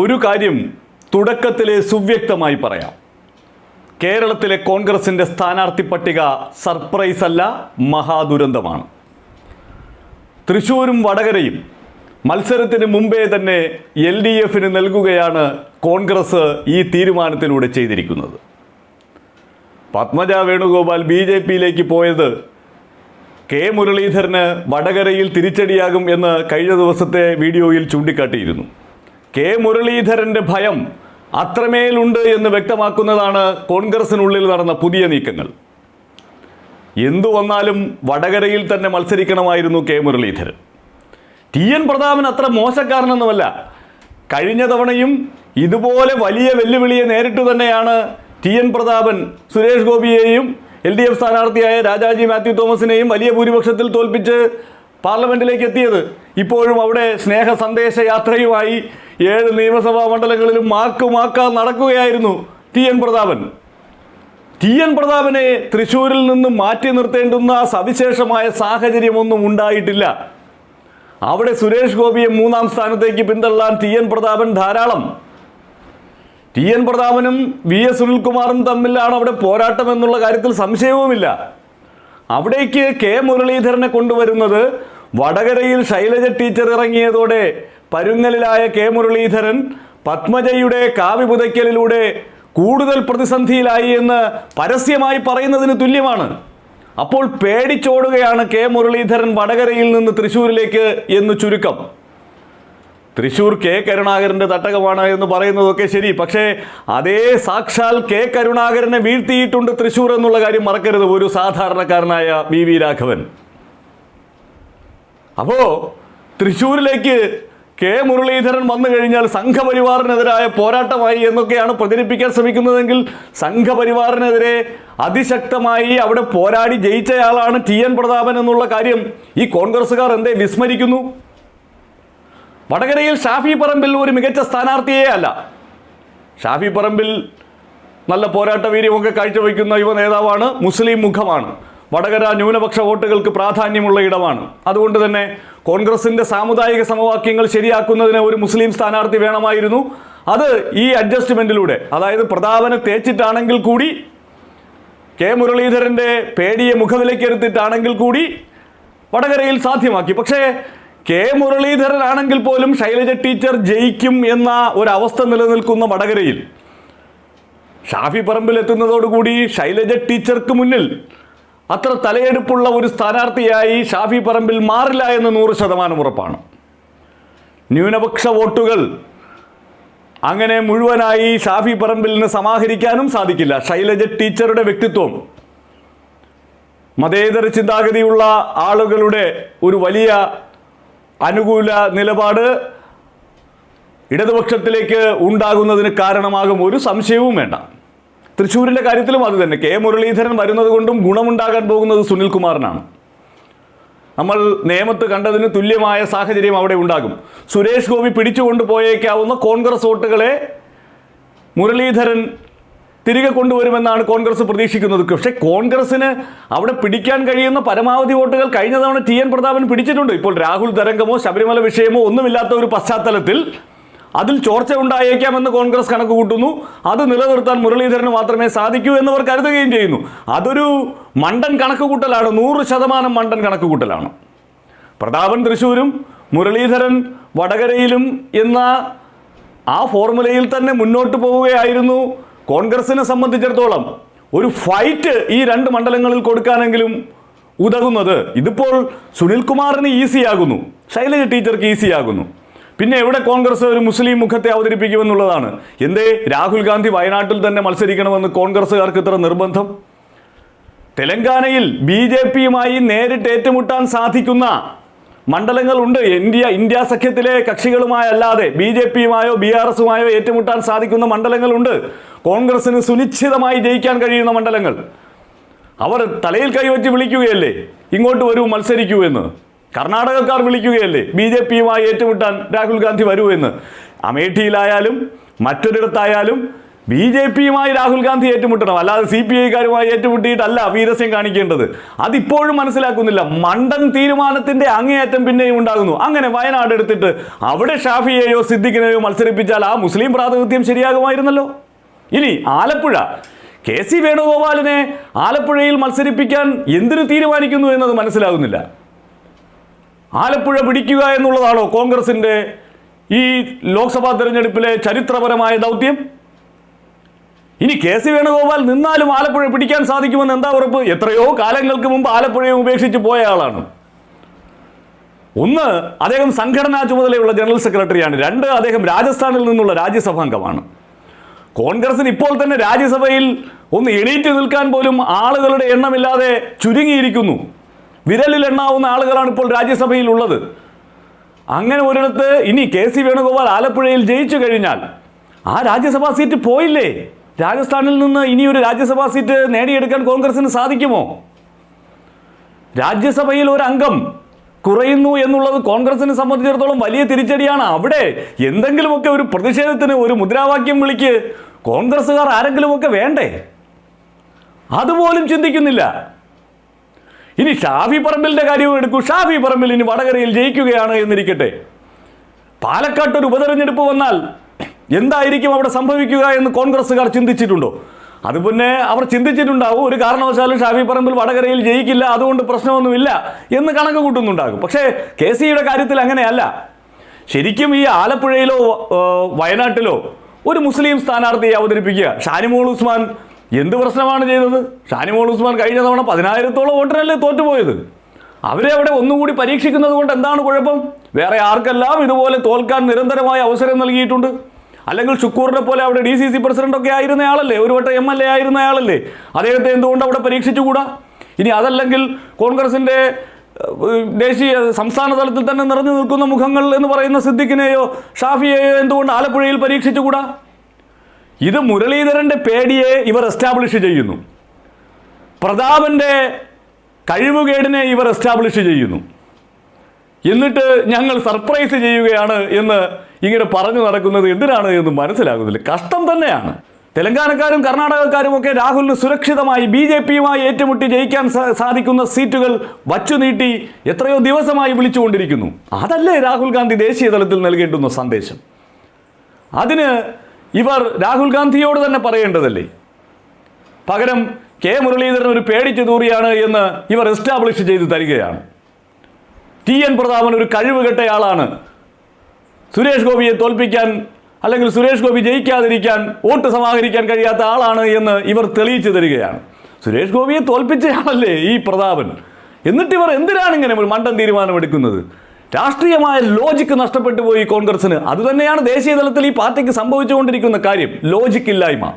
ഒരു കാര്യം തുടക്കത്തിലെ സുവ്യക്തമായി പറയാം. കേരളത്തിലെ കോൺഗ്രസിന്റെ സ്ഥാനാർത്ഥി പട്ടിക സർപ്രൈസ് അല്ല മഹാദുരന്തമാണ്. തൃശൂരും വടകരയും മത്സരത്തിന് മുമ്പേ തന്നെ എൽ ഡി എഫിന് നൽകുകയാണ് കോൺഗ്രസ് ഈ തീരുമാനത്തിലൂടെ ചെയ്തിരിക്കുന്നത്. പത്മജ വേണുഗോപാൽ ബി ജെ പിയിലേക്ക് പോയത് കെ മുരളീധരന് വടകരയിൽ തിരിച്ചടിയാകും എന്ന് കഴിഞ്ഞ ദിവസത്തെ വീഡിയോയിൽ ചൂണ്ടിക്കാട്ടിയിരുന്നു. കെ മുരളീധരന്റെ ഭയം അത്രമേലുണ്ട് എന്ന് വ്യക്തമാക്കുന്നതാണ് കോൺഗ്രസിനുള്ളിൽ നടന്ന പുതിയ നീക്കങ്ങൾ. എന്തു വന്നാലും വടകരയിൽ തന്നെ മത്സരിക്കണമായിരുന്നു K Muraleedharan. T N Prathapan അത്ര മോശക്കാരനൊന്നുമല്ല. കഴിഞ്ഞ തവണയും ഇതുപോലെ വലിയ വെല്ലുവിളിയെ നേരിട്ടു തന്നെയാണ് ടി എൻ പ്രതാപൻ സുരേഷ് ഗോപിയെയും എൽ ഡി എഫ് സ്ഥാനാർത്ഥിയായ രാജാജി മാത്യു തോമസിനെയും വലിയ ഭൂരിപക്ഷത്തിൽ തോൽപ്പിച്ച് പാർലമെന്റിലേക്ക് എത്തിയത്. ഇപ്പോഴും അവിടെ സ്നേഹ സന്ദേശ യാത്രയുമായി ഏഴ് നിയമസഭാ മണ്ഡലങ്ങളിലും മാക്ക് മാക്കാൻ നടക്കുകയായിരുന്നു T N Prathapan. T N പ്രതാപനെ തൃശ്ശൂരിൽ നിന്ന് മാറ്റി നിർത്തേണ്ടുന്ന സവിശേഷമായ സാഹചര്യമൊന്നും ഉണ്ടായിട്ടില്ല. അവിടെ സുരേഷ് ഗോപിയെ മൂന്നാം സ്ഥാനത്തേക്ക് പിന്തള്ളാൻ ടി എൻ പ്രതാപൻ ധാരാളം. ടി എൻ പ്രതാപനും വി എസ് സുനിൽകുമാറും തമ്മിലാണ് അവിടെ പോരാട്ടം എന്നുള്ള കാര്യത്തിൽ സംശയവുമില്ല. അവിടേക്ക് കെ മുരളീധരനെ കൊണ്ടുവരുന്നത് വടകരയിൽ ശൈലജ ടീച്ചർ ഇറങ്ങിയതോടെ പരുങ്ങലിലായ കെ മുരളീധരൻ പത്മജയുടെ കാവ്യ പുതയ്ക്കലിലൂടെ കൂടുതൽ പ്രതിസന്ധിയിലായി എന്ന് പരസ്യമായി പറയുന്നതിന് തുല്യമാണ്. അപ്പോൾ പേടിച്ചോടുകയാണ് കെ മുരളീധരൻ വടകരയിൽ നിന്ന് തൃശ്ശൂരിലേക്ക് എന്ന് ചുരുക്കം. തൃശൂർ കെ കരുണാകരന്റെ തട്ടകമാണ് എന്ന് പറയുന്നതൊക്കെ ശരി പക്ഷേ അതേ സാക്ഷാൽ കെ കരുണാകരനെ വീഴ്ത്തിയിട്ടുണ്ട് തൃശൂർ എന്നുള്ള കാര്യം മറക്കരുത് ഒരു സാധാരണക്കാരനായ വി വി രാഘവൻ. അപ്പോ തൃശൂരിലേക്ക് കെ മുരളീധരൻ വന്നു കഴിഞ്ഞാൽ സംഘപരിവാറിനെതിരായ പോരാട്ടമായി എന്നൊക്കെയാണ് പ്രചരിപ്പിക്കാൻ ശ്രമിക്കുന്നതെങ്കിൽ സംഘപരിവാറിനെതിരെ അതിശക്തമായി അവിടെ പോരാടി ജയിച്ചയാളാണ് ടി എൻ പ്രതാപൻ എന്നുള്ള കാര്യം ഈ കോൺഗ്രസ്സുകാർ എന്തേ വിസ്മരിക്കുന്നു? വടകരയിൽ ഷാഫി പറമ്പിൽ ഒരു മികച്ച സ്ഥാനാർത്ഥിയേ അല്ല. ഷാഫി പറമ്പിൽ നല്ല പോരാട്ട വീര്യമൊക്കെ കാഴ്ചവെക്കുന്ന യുവ നേതാവാണ് മുസ്ലിം മുഖമാണ്. വടകര ന്യൂനപക്ഷ വോട്ടുകൾക്ക് പ്രാധാന്യമുള്ള ഇടമാണ്. അതുകൊണ്ട് തന്നെ കോൺഗ്രസിന്റെ സാമുദായിക സമവാക്യങ്ങൾ ശരിയാക്കുന്നതിന് ഒരു മുസ്ലിം സ്ഥാനാർത്ഥി വേണമായിരുന്നു. അത് ഈ അഡ്ജസ്റ്റ്മെന്റിലൂടെ അതായത് പ്രതാപനെ തേച്ചിട്ടാണെങ്കിൽ കൂടി കെ മുരളീധരന്റെ പേടിയെ മുഖവിലക്കെടുത്തിട്ടാണെങ്കിൽ കൂടി വടകരയിൽ സാധ്യമാക്കി. പക്ഷേ കെ മുരളീധരനാണെങ്കിൽ പോലും ശൈലജ ടീച്ചർ ജയിക്കും എന്ന ഒരവസ്ഥ നിലനിൽക്കുന്ന വടകരയിൽ ഷാഫി പറമ്പിൽ എത്തുന്നതോടുകൂടി ശൈലജ ടീച്ചർക്ക് മുന്നിൽ അത്ര തലയെടുപ്പുള്ള ഒരു സ്ഥാനാർത്ഥിയായി ഷാഫി പറമ്പിൽ മാറില്ല എന്ന് നൂറ് ശതമാനം ഉറപ്പാണ്. ന്യൂനപക്ഷ വോട്ടുകൾ അങ്ങനെ മുഴുവനായി ഷാഫി പറമ്പിലിന് സമാഹരിക്കാനും സാധിക്കില്ല. ശൈലജ ടീച്ചറുടെ വ്യക്തിത്വം. മതേതര ചിന്താഗതിയുള്ള ആളുകളുടെ ഒരു വലിയ അനുകൂല നിലപാട് ഇടതുപക്ഷത്തിലേക്ക് ഉണ്ടാകുന്നതിന് കാരണമാകും ഒരു സംശയവും വേണ്ട. തൃശ്ശൂരിന്റെ കാര്യത്തിലും അത് തന്നെ. കെ. മുരളീധരൻ വരുന്നത് കൊണ്ടും ഗുണമുണ്ടാകാൻ പോകുന്നത് സുനിൽകുമാറിനാണ് നമ്മൾ നിയമത്ത് കണ്ടതിന് തുല്യമായ സാഹചര്യം അവിടെ ഉണ്ടാകും. സുരേഷ് ഗോപി പിടിച്ചുകൊണ്ട് പോയേക്കാവുന്ന കോൺഗ്രസ് വോട്ടുകളെ മുരളീധരൻ തിരികെ കൊണ്ടുവരുമെന്നാണ് കോൺഗ്രസ് പ്രതീക്ഷിക്കുന്നത്. പക്ഷേ കോൺഗ്രസിന് അവിടെ പിടിക്കാൻ കഴിയുന്ന പരമാവധി വോട്ടുകൾ കഴിഞ്ഞ തവണ ടി. എൻ. പ്രതാപൻ പിടിച്ചിട്ടുണ്ട്. ഇപ്പോൾ രാഹുൽ തരംഗമോ ശബരിമല വിഷയമോ ഒന്നുമില്ലാത്ത ഒരു പശ്ചാത്തലത്തിൽ അതിൽ ചോർച്ച ഉണ്ടായേക്കാമെന്ന് കോൺഗ്രസ് കണക്ക് കൂട്ടുന്നു അത് നിലനിർത്താൻ മുരളീധരന് മാത്രമേ സാധിക്കൂ എന്നവർ കരുതുകയും ചെയ്യുന്നു. അതൊരു മണ്ടൻ കണക്ക് കൂട്ടലാണ് നൂറ് ശതമാനം മണ്ടൻ കണക്ക് കൂട്ടലാണ് പ്രതാപൻ തൃശ്ശൂരും മുരളീധരൻ വടകരയിലും എന്ന ആ ഫോർമുലയിൽ തന്നെ മുന്നോട്ട് പോവുകയായിരുന്നു കോൺഗ്രസിനെ സംബന്ധിച്ചിടത്തോളം. ഒരു ഫൈറ്റ് ഈ രണ്ട് മണ്ഡലങ്ങളിൽ കൊടുക്കാനെങ്കിലും ഉതകുന്നത് ഇതിപ്പോൾ സുനിൽകുമാറിന് ഈസിയാകുന്നു. ശൈലജ ടീച്ചർക്ക് ഈസിയാകുന്നു. പിന്നെ എവിടെ കോൺഗ്രസ് ഒരു മുസ്ലിം മുഖത്തെ അവതരിപ്പിക്കുമെന്നുള്ളതാണ് എന്തേ? രാഹുൽ ഗാന്ധി വയനാട്ടിൽ തന്നെ മത്സരിക്കണമെന്ന് കോൺഗ്രസ്സുകാർക്ക് ഇത്ര നിർബന്ധം? തെലങ്കാനയിൽ ബി ജെ പിയുമായി നേരിട്ട് ഏറ്റുമുട്ടാൻ സാധിക്കുന്ന മണ്ഡലങ്ങളുണ്ട്. ഇന്ത്യ ഇന്ത്യ സഖ്യത്തിലെ കക്ഷികളുമായല്ലാതെ ബി ജെ പിയുമായോ ബി ആർ എസുമായോ ഏറ്റുമുട്ടാൻ സാധിക്കുന്ന മണ്ഡലങ്ങളുണ്ട്. കോൺഗ്രസിന് സുനിശ്ചിതമായി ജയിക്കാൻ കഴിയുന്ന മണ്ഡലങ്ങൾ. അവർ തലയിൽ കൈവച്ച് വിളിക്കുകയല്ലേ? ഇങ്ങോട്ട് വരൂ മത്സരിക്കൂ എന്ന്. കർണാടകക്കാർ വിളിക്കുകയല്ലേ? ബി ജെ പിയുമായി ഏറ്റുമുട്ടാൻ രാഹുൽ ഗാന്ധി വരൂ എന്ന് അമേഠിയിലായാലും മറ്റൊരിടത്തായാലും ബി ജെ പിയുമായി രാഹുൽ ഗാന്ധി ഏറ്റുമുട്ടണം. അല്ലാതെ സി പി ഐക്കാരുമായി ഏറ്റുമുട്ടിയിട്ടല്ല വീരസ്യം കാണിക്കേണ്ടത്. അതിപ്പോഴും മനസ്സിലാക്കുന്നില്ല. മണ്ടൻ തീരുമാനത്തിന്റെ അങ്ങേയറ്റം പിന്നെയും ഉണ്ടാകുന്നു. അങ്ങനെ വയനാട് എടുത്തിട്ട് അവിടെ ഷാഫിയെയോ സിദ്ദിഖിനെയോ മത്സരിപ്പിച്ചാൽ ആ മുസ്ലിം പ്രാതിനിധ്യം ശരിയാകുമായിരുന്നല്ലോ? ഇനി ആലപ്പുഴ. കെ സി വേണുഗോപാലിനെ ആലപ്പുഴയിൽ മത്സരിപ്പിക്കാൻ എന്തിനു തീരുമാനിക്കുന്നു എന്നത് മനസ്സിലാകുന്നില്ല. ആലപ്പുഴ പിടിക്കുക എന്നുള്ളതാണോ കോൺഗ്രസിന്റെ ഈ ലോക്സഭാ തെരഞ്ഞെടുപ്പിലെ ചരിത്രപരമായ ദൗത്യം? ഇനി കെ സി വേണുഗോപാൽ നിന്നാലും ആലപ്പുഴ പിടിക്കാൻ സാധിക്കുമെന്ന് എന്താ ഉറപ്പ്? എത്രയോ കാലങ്ങൾക്ക് മുമ്പ് ആലപ്പുഴയെ ഉപേക്ഷിച്ച് പോയ ആളാണ്. ഒന്ന് അദ്ദേഹം സംഘടനാ ചുമതലയുള്ള ജനറൽ സെക്രട്ടറിയാണ്. രണ്ട് അദ്ദേഹം രാജസ്ഥാനിൽ നിന്നുള്ള രാജ്യസഭാംഗമാണ്. കോൺഗ്രസിന് ഇപ്പോൾ തന്നെ രാജ്യസഭയിൽ ഒന്ന് എണീറ്റ് നിൽക്കാൻ പോലും ആളുകളുടെ എണ്ണമില്ലാതെ ചുരുങ്ങിയിരിക്കുന്നു. വിരലിൽ എണ്ണാവുന്ന ആളുകളാണ് ഇപ്പോൾ രാജ്യസഭയിൽ ഉള്ളത്. അങ്ങനെ ഒരിടത്ത് ഇനി കെ സി വേണുഗോപാൽ ആലപ്പുഴയിൽ ജയിച്ചു കഴിഞ്ഞാൽ ആ രാജ്യസഭാ സീറ്റ് പോയില്ലേ? രാജസ്ഥാനിൽ നിന്ന് ഇനി ഒരു രാജ്യസഭാ സീറ്റ് നേടിയെടുക്കാൻ കോൺഗ്രസിന് സാധിക്കുമോ? രാജ്യസഭയിൽ ഒരു അംഗം കുറയുന്നു എന്നുള്ളത് കോൺഗ്രസിനെ സംബന്ധിച്ചിടത്തോളം വലിയ തിരിച്ചടിയാണ്. അവിടെ എന്തെങ്കിലുമൊക്കെ ഒരു പ്രതിഷേധത്തിന് ഒരു മുദ്രാവാക്യം വിളിക്ക് കോൺഗ്രസ്സുകാർ ആരെങ്കിലുമൊക്കെ വേണ്ടേ? അതുപോലും ചിന്തിക്കുന്നില്ല. ഇനി ഷാഫി പറമ്പിലിന്റെ കാര്യവും എടുക്കൂ. ഷാഫി പറമ്പിൽ ഇനി വടകരയിൽ ജയിക്കുകയാണ് എന്നിരിക്കട്ടെ. പാലക്കാട്ട് ഒരു ഉപതെരഞ്ഞെടുപ്പ് വന്നാൽ എന്തായിരിക്കും അവിടെ സംഭവിക്കുക എന്ന് കോൺഗ്രസ്സുകാർ ചിന്തിച്ചിട്ടുണ്ടോ? അത് പിന്നെ അവർ ചിന്തിച്ചിട്ടുണ്ടാവും. ഒരു കാരണവശാലും ഷാഫി പറമ്പിൽ വടകരയിൽ ജയിക്കില്ല. അതുകൊണ്ട് പ്രശ്നമൊന്നുമില്ല എന്ന് കണക്ക് കൂട്ടുന്നുണ്ടാകും. പക്ഷേ കെ സിയുടെ കാര്യത്തിൽ അങ്ങനെയല്ല. ശരിക്കും ഈ ആലപ്പുഴയിലോ വയനാട്ടിലോ ഒരു മുസ്ലിം സ്ഥാനാർത്ഥിയെ അവതരിപ്പിക്കുക. ഷാനിമോൾ ഉസ്മാൻ എന്ത് പ്രശ്നമാണ് ചെയ്തത്? ഷാനിമോൾ ഉസ്മാൻ കഴിഞ്ഞ തവണ പതിനായിരത്തോളം വോട്ടിനല്ലേ തോറ്റുപോയത്. അവരെ അവിടെ ഒന്നുകൂടി പരീക്ഷിക്കുന്നത് കൊണ്ട് എന്താണ് കുഴപ്പം? വേറെ ആർക്കെല്ലാം ഇതുപോലെ തോൽക്കാൻ നിരന്തരമായ അവസരം നൽകിയിട്ടുണ്ട്. അല്ലെങ്കിൽ ഷുക്കൂറിനെ പോലെ അവിടെ ഡി സി സി പ്രസിഡന്റ് ആയിരുന്നയാളല്ലേ ഒരു വട്ടം എം എൽ എ ആയിരുന്നയാളല്ലേ അദ്ദേഹത്തെ എന്തുകൊണ്ട് അവിടെ പരീക്ഷിച്ചുകൂടാ? ഇനി അതല്ലെങ്കിൽ കോൺഗ്രസിന്റെ ദേശീയ സംസ്ഥാന തലത്തിൽ തന്നെ നിറഞ്ഞു നിൽക്കുന്ന മുഖങ്ങൾ എന്ന് പറയുന്ന സിദ്ദിഖിനെയോ ഷാഫിയെയോ എന്തുകൊണ്ട് ആലപ്പുഴയിൽ പരീക്ഷിച്ചുകൂടാ? ഇത് മുരളീധരന്റെ പേടിയെ ഇവർ എസ്റ്റാബ്ലിഷ് ചെയ്യുന്നു. പ്രതാപന്റെ കഴിവുകേടിനെ ഇവർ എസ്റ്റാബ്ലിഷ് ചെയ്യുന്നു. എന്നിട്ട് ഞങ്ങൾ സർപ്രൈസ് ചെയ്യുകയാണ് എന്ന് ഇങ്ങനെ പറഞ്ഞു നടക്കുന്നത് എന്തിനാണ് എന്ന് മനസ്സിലാകുന്നില്ല. കഷ്ടം തന്നെയാണ്. തെലങ്കാനക്കാരും കർണാടകക്കാരും ഒക്കെ രാഹുലിന് സുരക്ഷിതമായി ബി ജെ പിയുമായി ഏറ്റുമുട്ടി ജയിക്കാൻ സാധിക്കുന്ന സീറ്റുകൾ വച്ചു നീട്ടി എത്രയോ ദിവസമായി വിളിച്ചുകൊണ്ടിരിക്കുന്നു. അതല്ലേ രാഹുൽ ഗാന്ധി ദേശീയ തലത്തിൽ നൽകേണ്ടുന്ന സന്ദേശം? അതിന് ഇവർ രാഹുൽ ഗാന്ധിയോട് തന്നെ പറയേണ്ടതല്ലേ? പകരം കെ മുരളീധരൻ ഒരു പേടിച്ചു തൂറിയാണ് എന്ന് ഇവർ എസ്റ്റാബ്ലിഷ് ചെയ്ത് തരികയാണ്. ടി എൻ പ്രതാപൻ ഒരു കഴിവ് കെട്ടയാളാണ് സുരേഷ് ഗോപിയെ തോൽപ്പിക്കാൻ അല്ലെങ്കിൽ സുരേഷ് ഗോപി ജയിക്കാതിരിക്കാൻ വോട്ട് സമാഹരിക്കാൻ കഴിയാത്ത ആളാണ് എന്ന് ഇവർ തെളിയിച്ചു തരികയാണ്. സുരേഷ് ഗോപിയെ തോൽപ്പിച്ചയാളല്ലേ ഈ പ്രതാപൻ? എന്നിട്ട് ഇവർ എന്തിനാണ് ഇങ്ങനെ ഒരു മണ്ടൻ തീരുമാനമെടുക്കുന്നത്? രാഷ്ട്രീയമായ ലോജിക്ക് നഷ്ടപ്പെട്ടു പോയി കോൺഗ്രസിന് അതുതന്നെയാണ് ദേശീയ തലത്തിൽ ഈ പാർട്ടിക്ക് സംഭവിച്ചുകൊണ്ടിരിക്കുന്ന കാര്യം. ലോജിക്ക് ഇല്ലായ്മ.